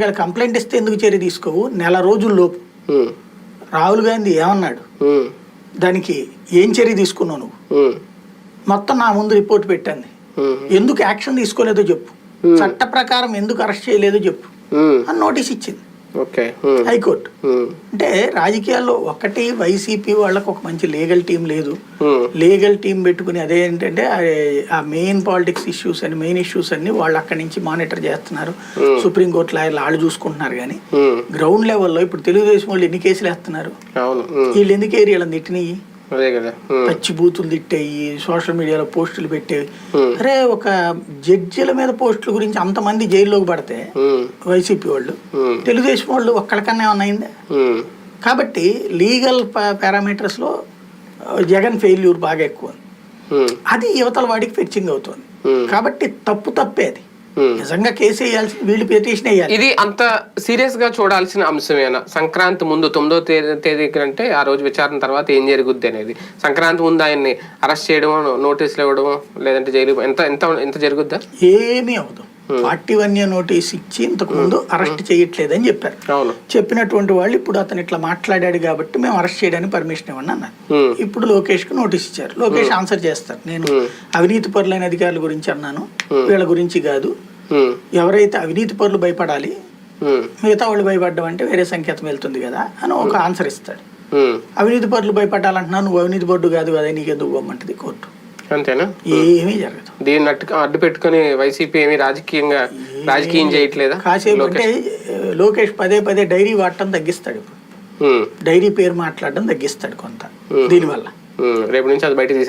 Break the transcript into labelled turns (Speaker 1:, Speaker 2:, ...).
Speaker 1: ఇక్కడ కంప్లైంట్ ఇస్తే ఎందుకు చర్య తీసుకోవు? నెల రోజుల్లోపు
Speaker 2: ఉమ్,
Speaker 1: రాహుల్ గాంధీ ఏమన్నాడు? దానికి ఏం చర్య తీసుకున్నావు నువ్వు? మొత్తం నా ముందు రిపోర్ట్ పెట్టండి.
Speaker 2: ఉమ్,
Speaker 1: ఎందుకు యాక్షన్ తీసుకోలేదో చెప్పు. చట్ట ప్రకారం ఎందుకు అరెస్ట్ చేయలేదో చెప్పు. అని నోటీస్ ఇచ్చింది. హైకోర్టు అంటే రాజకీయాల్లో ఒకటి వైసీపీ వాళ్ళకు ఒక మంచి లీగల్ టీం లేదు. లీగల్ టీం పెట్టుకుని అదేంటంటే ఆ- ఆ మెయిన్ పాలిటిక్స్ ఇష్యూస్ అని మెయిన్ ఇష్యూస్ అన్ని వాళ్ళు అక్కడి నుంచి మానిటర్ చేస్తున్నారు. సుప్రీంకోర్టు లాయర్లు వాళ్ళు చూసుకుంటున్నారు కానీ గ్రౌండ్ లెవెల్లో ఇప్పుడు తెలుగుదేశం వాళ్ళు ఎన్ని కేసులు వేస్తున్నారు? వీళ్ళు ఎందుకు ఏరియాలను తిట్టినాయి
Speaker 2: అదే కదా. ఉమ్,
Speaker 1: పచ్చి బూతులు తిట్టేయి సోషల్ మీడియాలో పోస్టులు పెట్టేవి. అరే ఒక జడ్జిల మీద పోస్టుల గురించి అంతమంది జైల్లోకి పడితే వైసీపీ వాళ్ళు తెలుగుదేశం వాళ్ళు ఒక్కడికన్నా ఏమన్నా అయిందా?
Speaker 2: ఉమ్,
Speaker 1: కాబట్టి లీగల్ పారామీటర్స్లో జగన్ ఫెయిల్యూర్ బాగా ఎక్కువ. అది యువతల వాడికి ఫెచ్చింగ్ అవుతుంది. కాబట్టి తప్పు తప్పే అది.
Speaker 2: Hmm.
Speaker 1: నిజంగా కేసు వేయాల్సి వీళ్ళు పిటిషన్ వేయాలి.
Speaker 2: ఇది అంత సీరియస్గా చూడాల్సిన అంశమేనా? సంక్రాంతి ముందు తొమ్మిదో తేదీ తేదీ కంటే ఆ రోజు విచారణ తర్వాత ఏం జరుగుద్ది అనేది. సంక్రాంతి ముందు ఆయన్ని అరెస్ట్ చేయడం నోటీసులు ఇవ్వడం లేదంటే జైలు ఎంత ఎంత ఎంత జరుగుద్దా?
Speaker 1: ఏమీ అవదు పార్టీ వన్య నోటీస్ ఇచ్చి ఇంతకు ముందు అరెస్ట్ చేయట్లేదని చెప్పారు. చెప్పినటువంటి వాళ్ళు ఇప్పుడు అతను ఇట్లా మాట్లాడాడు కాబట్టి మేము అరెస్ట్ చేయడానికి పర్మిషన్ ఇవ్వండి అన్నారు. ఇప్పుడు లోకేష్కు నోటీస్ ఇచ్చారు. లోకేష్ ఆన్సర్ చేస్తారు. నేను అవినీతి పరులైన అధికారుల గురించి అన్నాను. వీళ్ళ గురించి కాదు. ఎవరైతే అవినీతి పరులు భయపడాలి మిగతా వాళ్ళు భయపడడం అంటే వేరే సంకేతం వెళ్తుంది కదా అని ఒక ఆన్సర్ ఇస్తాడు. అవినీతి పరులు భయపడాలంటున్నా నువ్వు అవినీతి పరుడు కాదు కదా నీకు ఎందుకు పోమంటది కోర్టు.
Speaker 2: అంతేనా?
Speaker 1: ఏమీ జరగదు.
Speaker 2: దీన్ని అట్టు అడ్డు పెట్టుకొని వైసీపీ ఏమి రాజకీయంగా రాజకీయం చేయట్లేదా?
Speaker 1: కాసేపు అంటే లోకేష్ పదే పదే డైరీ వాడటం తగ్గిస్తాడు ఇప్పుడు. డైరీ పేరు మాట్లాడడం తగ్గిస్తాడు కొంత. దీనివల్ల.
Speaker 2: రేపు నుంచి అది బయట తీసి